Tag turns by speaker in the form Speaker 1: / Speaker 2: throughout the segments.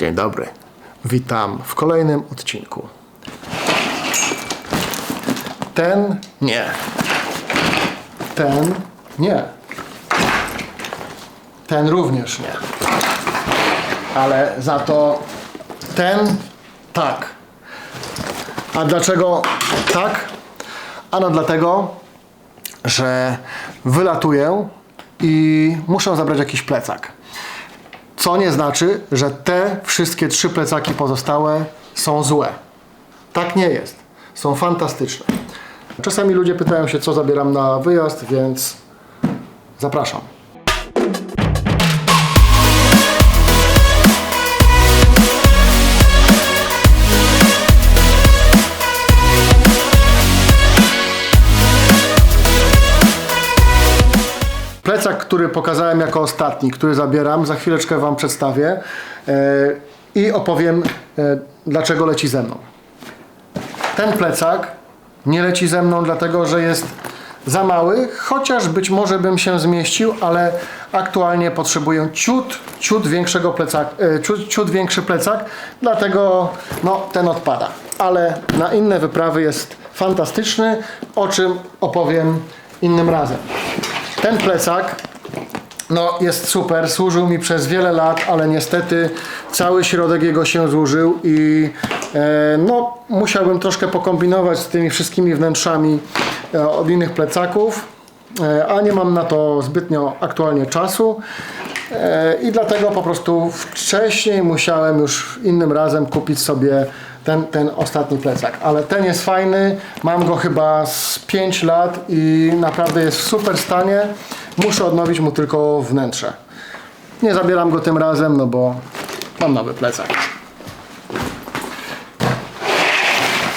Speaker 1: Dzień dobry. Witam w kolejnym odcinku. Ten nie. Ten nie. Ten również nie. Ale za to ten tak. A dlaczego tak? Ano dlatego, że wylatuję i muszę zabrać jakiś plecak. Co nie znaczy, że te wszystkie trzy plecaki pozostałe są złe. Tak nie jest. Są fantastyczne. Czasami ludzie pytają się, co zabieram na wyjazd, więc zapraszam. Plecak, który pokazałem jako ostatni, który zabieram, za chwileczkę Wam przedstawię e, i opowiem, e, dlaczego leci ze mną. Ten plecak nie leci ze mną, dlatego że jest za mały, chociaż być może bym się zmieścił, ale aktualnie potrzebuję ciut, ciut większego plecak, e, ciut, ciut większy plecak, dlatego no, ten odpada. Ale na inne wyprawy jest fantastyczny, o czym opowiem innym razem. Ten plecak no, jest super, służył mi przez wiele lat, ale niestety cały środek jego się zużył i e, no, musiałbym troszkę pokombinować z tymi wszystkimi wnętrzami e, od innych plecaków, e, a nie mam na to zbytnio aktualnie czasu. E, I dlatego po prostu wcześniej musiałem już innym razem kupić sobie ten, ten ostatni plecak. Ale ten jest fajny, mam go chyba z 5 lat i naprawdę jest w super stanie. Muszę odnowić mu tylko wnętrze. Nie zabieram go tym razem, no bo mam nowy plecak.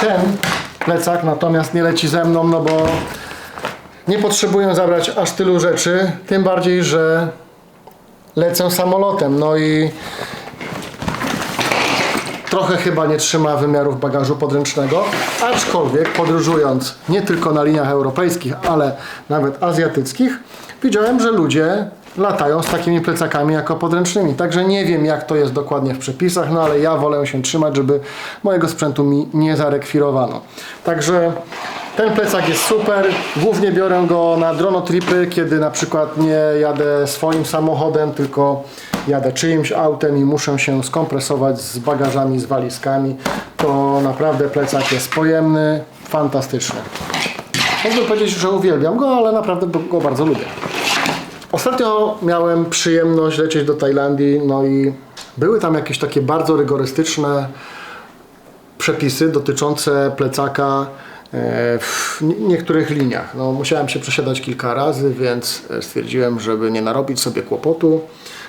Speaker 1: Ten plecak natomiast nie leci ze mną, no bo nie potrzebuję zabrać aż tylu rzeczy, tym bardziej, że lecę samolotem, no i trochę chyba nie trzyma wymiarów bagażu podręcznego, aczkolwiek podróżując nie tylko na liniach europejskich, ale nawet azjatyckich, widziałem, że ludzie latają z takimi plecakami jako podręcznymi. Także nie wiem, jak to jest dokładnie w przepisach, no ale ja wolę się trzymać, żeby mojego sprzętu mi nie zarekwirowano. Także ten plecak jest super. Głównie biorę go na dronotripy, kiedy na przykład nie jadę swoim samochodem, tylko jadę czyimś autem i muszę się skompresować z bagażami, z walizkami. To naprawdę plecak jest pojemny, fantastyczny. Mógłbym powiedzieć, że uwielbiam go, ale naprawdę go bardzo lubię. Ostatnio miałem przyjemność lecieć do Tajlandii, no i były tam jakieś takie bardzo rygorystyczne przepisy dotyczące plecaka e, w nie- niektórych liniach. No, musiałem się przesiadać kilka razy, więc e, stwierdziłem, żeby nie narobić sobie kłopotu,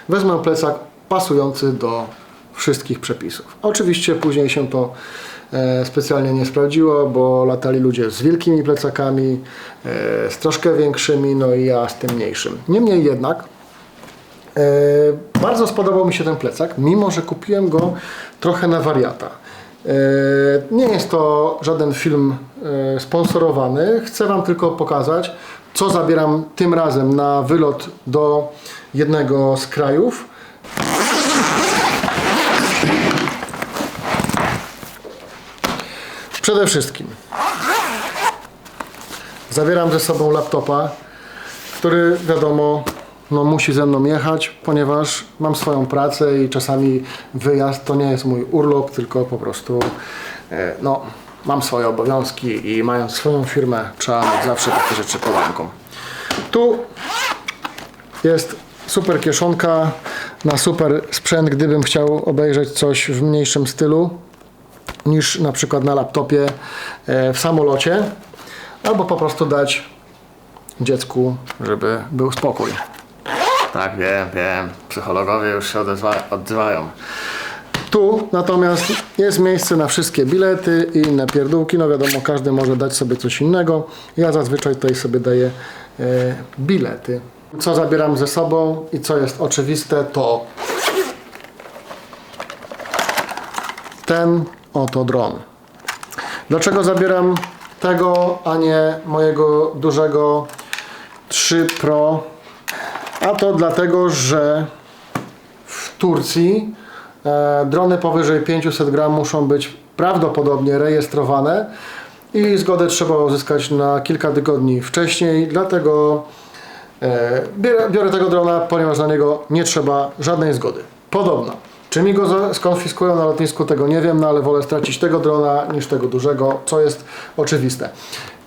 Speaker 1: wezmę plecak pasujący do wszystkich przepisów. Oczywiście później się to e, specjalnie nie sprawdziło, bo latali ludzie z wielkimi plecakami, e, z troszkę większymi, no i ja z tym mniejszym. Niemniej jednak E, Bardzo spodobał mi się ten plecak, mimo że kupiłem go trochę na wariata. E, Nie jest to żaden film e, sponsorowany. Chcę Wam tylko pokazać, co zabieram tym razem na wylot do jednego z krajów. Przede wszystkim zabieram ze sobą laptopa, który wiadomo no, musi ze mną jechać, ponieważ mam swoją pracę i czasami wyjazd to nie jest mój urlop, tylko po prostu e, no, mam swoje obowiązki i mając swoją firmę trzeba mieć zawsze takie rzeczy pod ręką. Tu jest super kieszonka na super sprzęt, gdybym chciał obejrzeć coś w mniejszym stylu niż na przykład na laptopie e, w samolocie albo po prostu dać dziecku, żeby był spokój. Tak, wiem, wiem. Psychologowie już się odzywają. Tu natomiast jest miejsce na wszystkie bilety i inne pierdółki. No wiadomo, każdy może dać sobie coś innego. Ja zazwyczaj tutaj sobie daję e, bilety. Co zabieram ze sobą i co jest oczywiste, to ten oto dron. Dlaczego zabieram tego, a nie mojego dużego 3 Pro? A to dlatego, że w Turcji E, drony powyżej 500 gram muszą być prawdopodobnie rejestrowane i zgodę trzeba uzyskać na kilka tygodni wcześniej, dlatego e, biorę, biorę tego drona, ponieważ na niego nie trzeba żadnej zgody. Podobno. Czy mi go skonfiskują na lotnisku, tego nie wiem, no ale wolę stracić tego drona niż tego dużego, co jest oczywiste.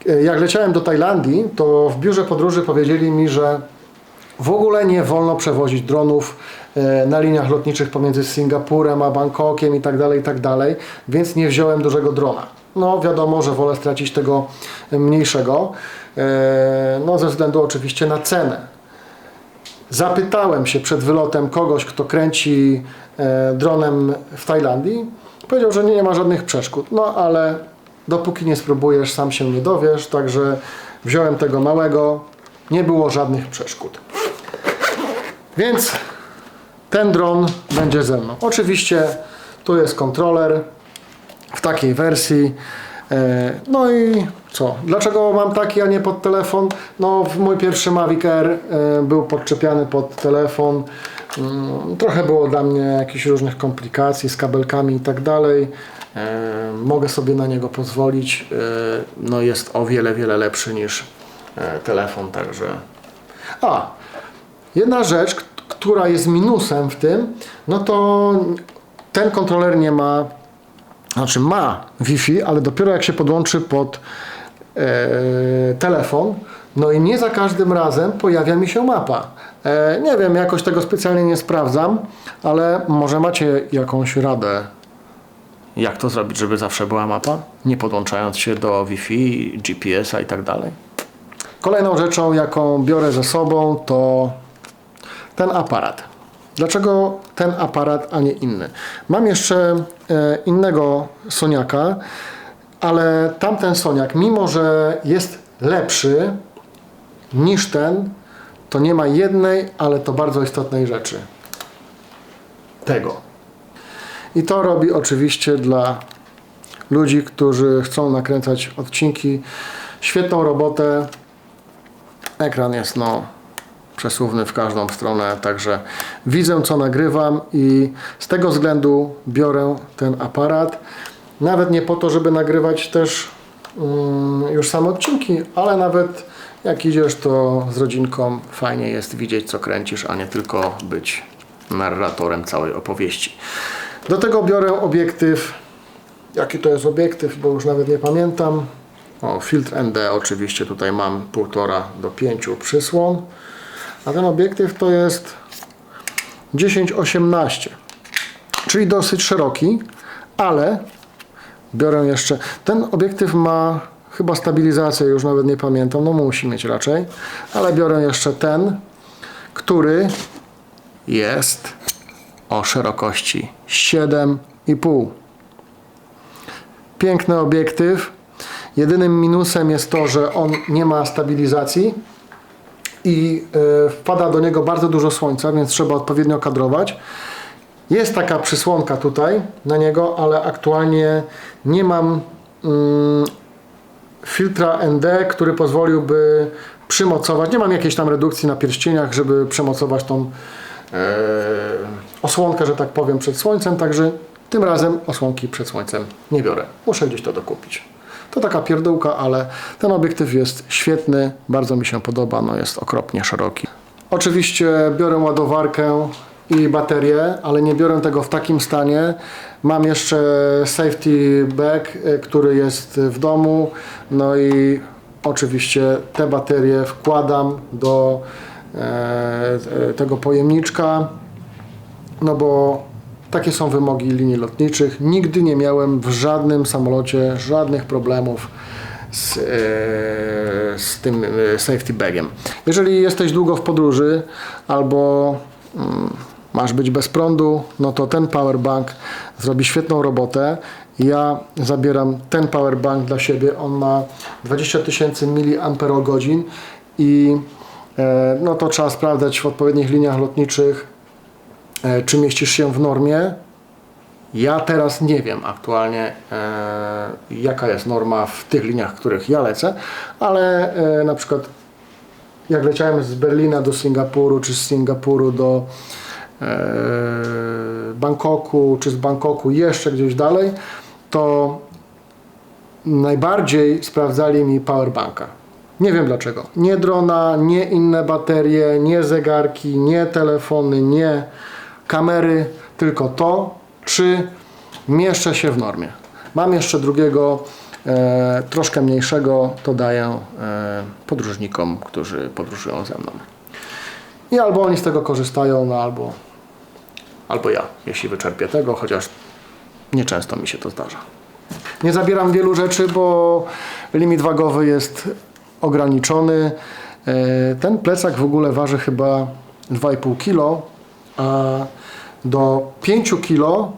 Speaker 1: E, Jak leciałem do Tajlandii, to w biurze podróży powiedzieli mi, że w ogóle nie wolno przewozić dronów e, na liniach lotniczych pomiędzy Singapurem a Bangkokiem i tak dalej, i tak więc nie wziąłem dużego drona. No wiadomo, że wolę stracić tego mniejszego, e, no ze względu oczywiście na cenę. Zapytałem się przed wylotem kogoś, kto kręci e, dronem w Tajlandii. Powiedział, że nie ma żadnych przeszkód. No ale dopóki nie spróbujesz, sam się nie dowiesz. Także wziąłem tego małego. Nie było żadnych przeszkód. Więc ten dron będzie ze mną. Oczywiście tu jest kontroler w takiej wersji. E, No i co? Dlaczego mam taki, a nie pod telefon? No, mój pierwszy Mavic Air e, był podczepiany pod telefon. Mm, Trochę było dla mnie jakichś różnych komplikacji z kabelkami i tak dalej. E, Mogę sobie na niego pozwolić. No, jest o wiele, wiele lepszy niż telefon, także. A, Jedna rzecz, która jest minusem w tym, no to ten kontroler nie ma, znaczy ma Wi-Fi, ale dopiero jak się podłączy pod e, telefon, no i nie za każdym razem pojawia mi się mapa. E, nie wiem, jakoś tego specjalnie nie sprawdzam, ale może macie jakąś radę, jak to zrobić, żeby zawsze była mapa, nie podłączając się do Wi-Fi, GPS-a i tak dalej. Kolejną rzeczą, jaką biorę ze sobą, to ten aparat. Dlaczego ten aparat, a nie inny? Mam jeszcze e, innego Soniaka, ale tamten Soniak, mimo że jest lepszy niż ten, to nie ma jednej, ale to bardzo istotnej rzeczy. Tego. I to robi oczywiście dla ludzi, którzy chcą nakręcać odcinki. Świetną robotę. Ekran jest no przesuwny w każdą stronę, także widzę co nagrywam i z tego względu biorę ten aparat. Nawet nie po to, żeby nagrywać też mm, już same odcinki, ale nawet jak idziesz to z rodzinką fajnie jest widzieć co kręcisz, a nie tylko być narratorem całej opowieści. Do tego biorę obiektyw. Jaki to jest obiektyw, bo już nawet nie pamiętam. O, filtr ND oczywiście tutaj mam 1,5 do 5 przysłon. A ten obiektyw to jest 10-18, czyli dosyć szeroki, ale biorę jeszcze. Ten obiektyw ma chyba stabilizację, już nawet nie pamiętam, no musi mieć raczej, ale biorę jeszcze ten, który jest o szerokości 7,5. Piękny obiektyw. Jedynym minusem jest to, że on nie ma stabilizacji i e, wpada do niego bardzo dużo słońca, więc trzeba odpowiednio kadrować. Jest taka przysłonka tutaj na niego, ale aktualnie nie mam mm, filtra ND, który pozwoliłby przymocować. Nie mam jakiejś tam redukcji na pierścieniach, żeby przymocować tą e, osłonkę, że tak powiem, przed słońcem, także tym razem osłonki przed słońcem nie biorę. Muszę gdzieś to dokupić. To taka pierdółka, ale ten obiektyw jest świetny, bardzo mi się podoba, no jest okropnie szeroki. Oczywiście biorę ładowarkę i baterię, ale nie biorę tego w takim stanie. Mam jeszcze safety bag, y, który jest w domu, no i oczywiście te baterie wkładam do e, e, tego pojemniczka, no bo takie są wymogi linii lotniczych. Nigdy nie miałem w żadnym samolocie żadnych problemów z, e, z tym e, safety bagiem. Jeżeli jesteś długo w podróży albo mm, masz być bez prądu, no to ten powerbank zrobi świetną robotę. Ja zabieram ten powerbank dla siebie. On ma 20 tysięcy mAh i e, no to trzeba sprawdzać w odpowiednich liniach lotniczych, czy mieścisz się w normie. Ja teraz nie wiem aktualnie, e, jaka jest norma w tych liniach, których ja lecę, ale e, na przykład jak leciałem z Berlina do Singapuru, czy z Singapuru do Bangkoku, czy z Bangkoku jeszcze gdzieś dalej, to najbardziej sprawdzali mi powerbanka. Nie wiem dlaczego. Nie drona, nie inne baterie, nie zegarki, nie telefony, nie kamery, tylko to, czy mieszczę się w normie. Mam jeszcze drugiego, e, troszkę mniejszego, to daję e, podróżnikom, którzy podróżują ze mną. I albo oni z tego korzystają, no albo, albo ja, jeśli wyczerpię tego, chociaż nieczęsto mi się to zdarza. Nie zabieram wielu rzeczy, bo limit wagowy jest ograniczony. E, Ten plecak w ogóle waży chyba 2,5 kg, do 5 kg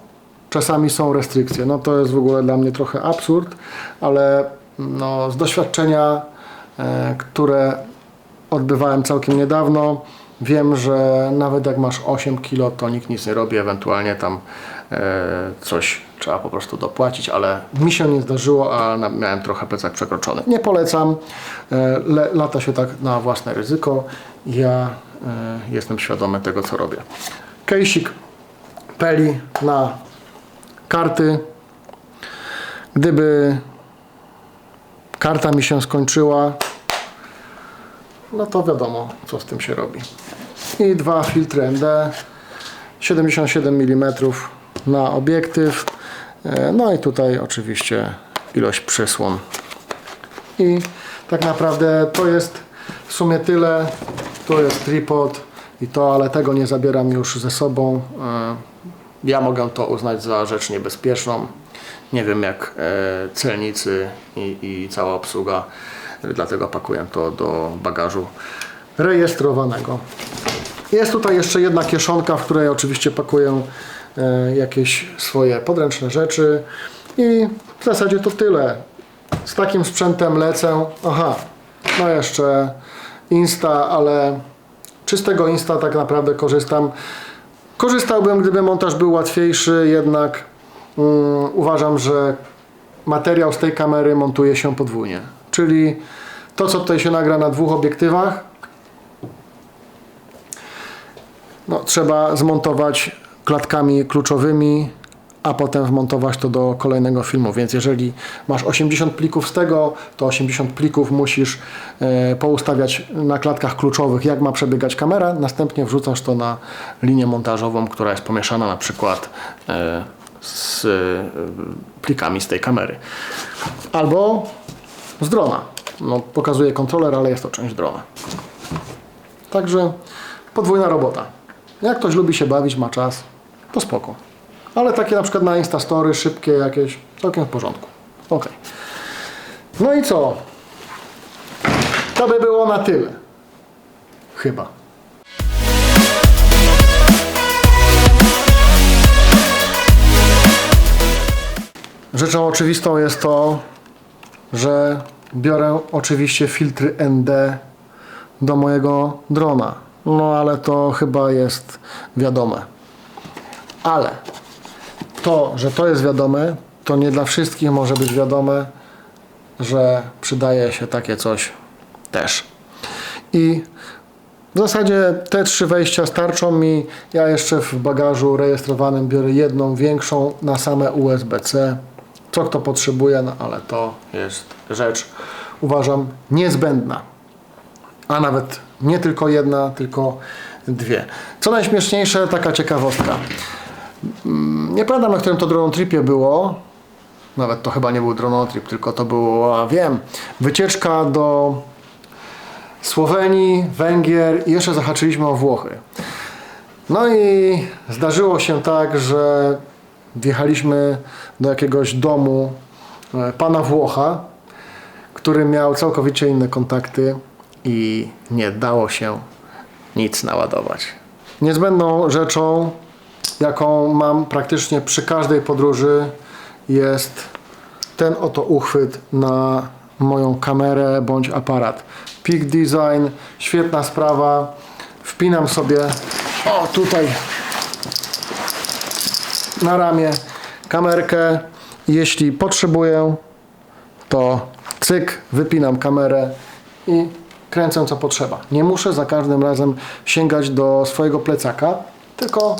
Speaker 1: czasami są restrykcje. No to jest w ogóle dla mnie trochę absurd, ale no, z doświadczenia, e, które odbywałem całkiem niedawno, wiem, że nawet jak masz 8 kg, to nikt nic nie robi, ewentualnie tam e, coś trzeba po prostu dopłacić, ale mi się nie zdarzyło, a miałem trochę plecak przekroczony. Nie polecam, e, le, lata się tak na własne ryzyko. Ja e, jestem świadomy tego, co robię. Kejsik peli na karty. Gdyby karta mi się skończyła, no to wiadomo, co z tym się robi. I dwa filtry ND, 77 mm na obiektyw. E, No i tutaj oczywiście ilość przysłon. I tak naprawdę to jest w sumie tyle. To jest tripod i to, ale tego nie zabieram już ze sobą. E, Ja mogę to uznać za rzecz niebezpieczną. Nie wiem jak e, celnicy i, i cała obsługa, dlatego pakuję to do bagażu rejestrowanego. Jest tutaj jeszcze jedna kieszonka, w której oczywiście pakuję e, jakieś swoje podręczne rzeczy i w zasadzie to tyle. Z takim sprzętem lecę. Aha, no jeszcze Insta, ale czy z tego Insta tak naprawdę korzystam? Korzystałbym, gdyby montaż był łatwiejszy, jednak mm, uważam, że materiał z tej kamery montuje się podwójnie. Czyli to, co tutaj się nagra na dwóch obiektywach, no, trzeba zmontować klatkami kluczowymi, a potem wmontować to do kolejnego filmu. Więc jeżeli masz 80 plików z tego, to 80 plików musisz e, poustawiać na klatkach kluczowych, jak ma przebiegać kamera. Następnie wrzucasz to na linię montażową, która jest pomieszana na przykład e, z e, plikami z tej kamery. Albo z drona. No, pokazuje kontroler, ale jest to część drona. Także podwójna robota. Jak ktoś lubi się bawić, ma czas, to spoko. Ale takie na przykład na Instastory, szybkie jakieś, całkiem w porządku. Ok. No i co? To by było na tyle. Chyba. Rzeczą oczywistą jest to, że biorę oczywiście filtry ND do mojego drona. No ale to chyba jest wiadome. Ale to, że to jest wiadome, to nie dla wszystkich może być wiadome, że przydaje się takie coś też. I w zasadzie te trzy wejścia starczą mi. Ja jeszcze w bagażu rejestrowanym biorę jedną większą na same USB-C. Co kto potrzebuje, no ale to jest rzecz, uważam, niezbędna. A nawet nie tylko jedna, tylko dwie. Co najśmieszniejsze, taka ciekawostka. Mm, Nie pamiętam, na którym to dronotripie było. Nawet to chyba nie był dronotrip, tylko to było, wiem, wycieczka do Słowenii, Węgier i jeszcze zahaczyliśmy o Włochy. No i zdarzyło się tak, że wjechaliśmy do jakiegoś domu e, pana Włocha, który miał całkowicie inne kontakty i nie dało się nic naładować. Niezbędną rzeczą, jaką mam praktycznie przy każdej podróży, jest ten oto uchwyt na moją kamerę bądź aparat. Peak Design, świetna sprawa. Wpinam sobie o tutaj na ramię kamerkę. Jeśli potrzebuję, to cyk, wypinam kamerę i kręcę co potrzeba. Nie muszę za każdym razem sięgać do swojego plecaka, tylko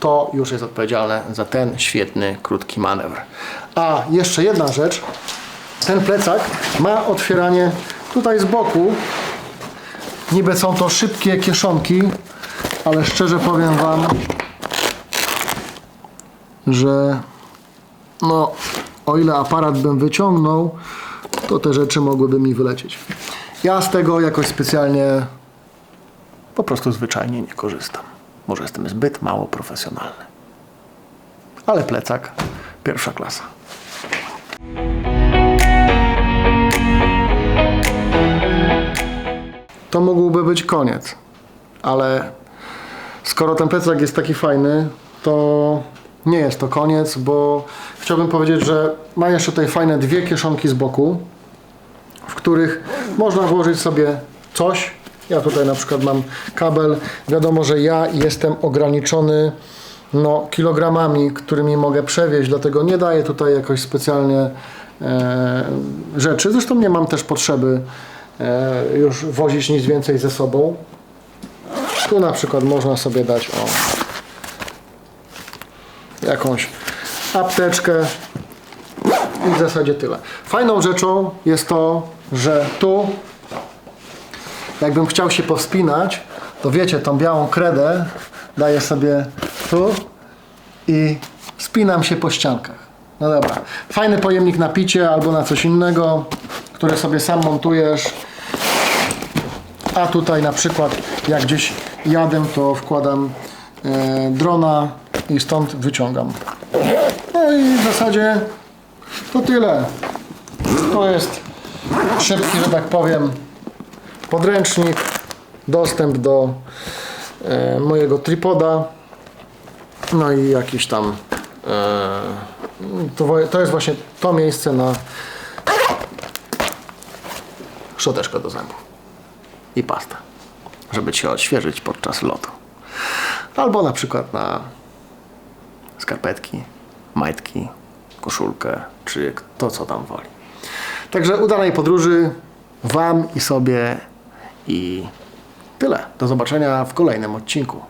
Speaker 1: to już jest odpowiedzialne za ten świetny, krótki manewr. A jeszcze jedna rzecz. Ten plecak ma otwieranie tutaj z boku. Niby są to szybkie kieszonki, ale szczerze powiem Wam, że no, o ile aparat bym wyciągnął, to te rzeczy mogłyby mi wylecieć. Ja z tego jakoś specjalnie po prostu zwyczajnie nie korzystam. Może jestem zbyt mało profesjonalny. Ale plecak pierwsza klasa. To mógłby być koniec, ale skoro ten plecak jest taki fajny, to nie jest to koniec, bo chciałbym powiedzieć, że ma jeszcze tutaj fajne dwie kieszonki z boku, w których można włożyć sobie coś. Ja tutaj na przykład mam kabel. Wiadomo, że ja jestem ograniczony no, kilogramami, którymi mogę przewieźć, dlatego nie daję tutaj jakoś specjalnie e, rzeczy. Zresztą nie mam też potrzeby e, już wozić nic więcej ze sobą. Tu na przykład można sobie dać o jakąś apteczkę i w zasadzie tyle. Fajną rzeczą jest to, że tu jakbym chciał się powspinać, to wiecie, tą białą kredę daję sobie tu i spinam się po ściankach. No dobra. Fajny pojemnik na picie albo na coś innego, który sobie sam montujesz. A tutaj na przykład jak gdzieś jadę, to wkładam e, drona i stąd wyciągam. No i w zasadzie to tyle. To jest szybki, że tak powiem, podręcznik, dostęp do e, mojego tripoda, no i jakiś tam. E, to, to jest właśnie to miejsce na szczoteczkę do zębów i pasta, żeby się odświeżyć podczas lotu. Albo na przykład na skarpetki, majtki, koszulkę, czy to co tam woli. Także udanej podróży Wam i sobie i tyle. Do zobaczenia w kolejnym odcinku.